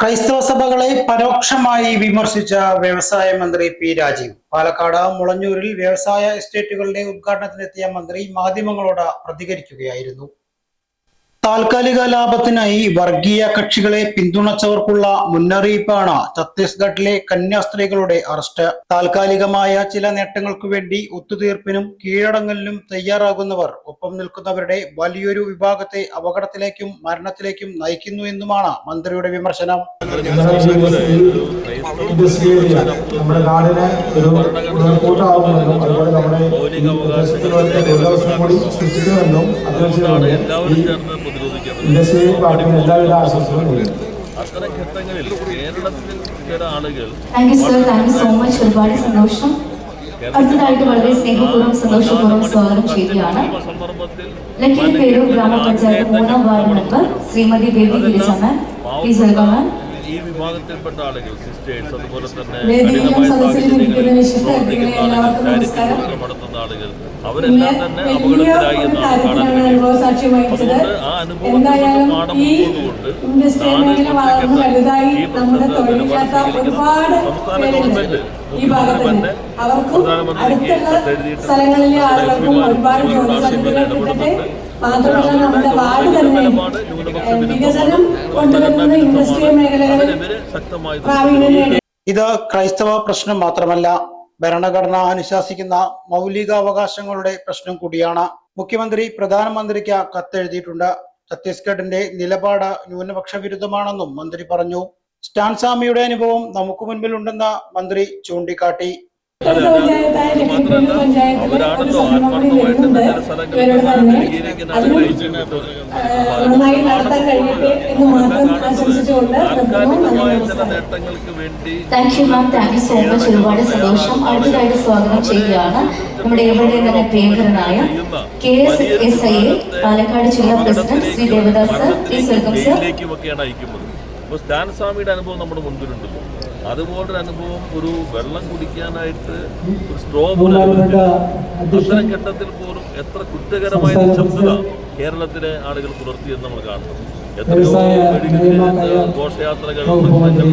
ക്രൈസ്തവ സഭകളെ പരോക്ഷമായി വിമർശിച്ച വ്യവസായ മന്ത്രി പി രാജീവ്. പാലക്കാട് മുളഞ്ഞൂരിൽ വ്യവസായ എസ്റ്റേറ്റുകളുടെ ഉദ്ഘാടനത്തിനെത്തിയ മന്ത്രി മാധ്യമങ്ങളോട് പ്രതികരിക്കുകയായിരുന്നു. താൽക്കാലിക ലാഭത്തിനായി വർഗീയ കക്ഷികളെ പിന്തുണച്ചവർക്കുള്ള മുന്നറിയിപ്പാണ് ഛത്തീസ്ഗഡിലെ കന്യാസ്ത്രീകളുടെ അറസ്റ്റ്. താൽക്കാലികമായ ചില നേട്ടങ്ങൾക്കു വേണ്ടി ഒത്തുതീർപ്പിനും കീഴടങ്ങലിനും തയ്യാറാകുന്നവർ ഒപ്പം നിൽക്കുന്നവരുടെ വലിയൊരു വിഭാഗത്തെ അപകടത്തിലേക്കും മരണത്തിലേക്കും നയിക്കുന്നു എന്നുമാണ് മന്ത്രിയുടെ വിമർശനം. അതുപോലെ നമ്മുടെ ഇൻഡസ്ട്രിയിൽ പാർട്ടിന് എല്ലാവിധ ആശംസകളും നേരുന്നു. അത്തരം ഘട്ടങ്ങളിൽ കേരളത്തിൽ ചില ആളുകൾ thank you sir thank you so much ഒരുപാട് സന്തോഷം. അടുത്തതായിട്ട് വളരെ സ്നേഹപൂർവം സന്തോഷപൂർവം സ്വാഗതം ചെയ്യുകയാണ്. സന്ദർഭത്തിൽ പേരൂർ ഗ്രാമപഞ്ചായത്ത് മൂന്നാം ward member Shrimati Baby Girijamman please welcome ma'am ഈ വിഭാഗത്തിൽപ്പെട്ട ആളുകൾ സിസ്റ്റേഴ്സ് അതുപോലെ തന്നെ കഠിനമായ സാഹചര്യങ്ങളിൽ പ്രവർത്തിക്കുന്ന ആളുകൾ, നടത്തുന്ന പിന്നെ അവരെല്ലാം തന്നെ അപകടത്തിലായി എന്നാണ് കാണാൻ അതുകൊണ്ട് ആ അനുഭവത്തിൽ പാഠം ഉൾക്കൊണ്ടുകൊണ്ട് ഈ നമ്മുടെ പ്രശ്നത്തെ സംസ്ഥാന ഗവൺമെന്റ് തന്നെ പ്രധാനമന്ത്രിക്ക് ഇടപെടുന്നുണ്ട്. മാത്രമല്ല നമ്മുടെ വാർഡ് വികസനം കൊണ്ടുവരുന്ന ഇൻഡസ്ട്രിയൽ മേഖലകളിൽ ഇത് ക്രൈസ്തവ പ്രശ്നം മാത്രമല്ല. ഭരണഘടന അനുശാസിക്കുന്ന മൗലികാവകാശങ്ങളുടെ പ്രശ്നം കൂടിയാണ്. മുഖ്യമന്ത്രി പ്രധാനമന്ത്രിക്ക് കത്തെഴുതിയിട്ടുണ്ട്. ഛത്തീസ്ഗഡിന്റെ നിലപാട് ന്യൂനപക്ഷ വിരുദ്ധമാണെന്നും മന്ത്രി പറഞ്ഞു. സ്റ്റാൻസാമിയുടെ അനുഭവം നമുക്ക് മുൻപിലുണ്ടെന്ന് മന്ത്രി ചൂണ്ടിക്കാട്ടി. അവരാണല്ലോ ആത്മാർത്ഥമായിട്ട് ചില ഒരു നടത്താൻ കഴിയട്ടെ എന്ന് മാത്രം ആശംസിച്ചുകൊണ്ട് thank you ma'am thank you so much ഒരുപാട് സന്തോഷം. അടുത്തതായിട്ട് സ്വാഗതം ചെയ്യുകയാണ് നമ്മുടെ ഇവരുടെ തന്നെ പ്രിയങ്കരനായ K S S I A Palakkad ജില്ലാ president Shri Devadas please welcome sir. അപ്പോൾ സ്റ്റാൻ സ്വാമിയുടെ അനുഭവം നമ്മുടെ മുൻപിലുണ്ടല്ലോ അതുപോലൊരു അനുഭവം ഒരു വെള്ളം കുടിക്കാനായിട്ട് ഒരു സ്ട്രോ പോലും അത്തരം ഘട്ടത്തിൽ പോലും എത്ര കുറ്റകരമായ നിശബ്ദത കേരളത്തിലെ ആളുകൾ പുലർത്തിയെന്ന് നമ്മൾ കാണുന്നു. എത്രയോ ഘോഷയാത്രകൾ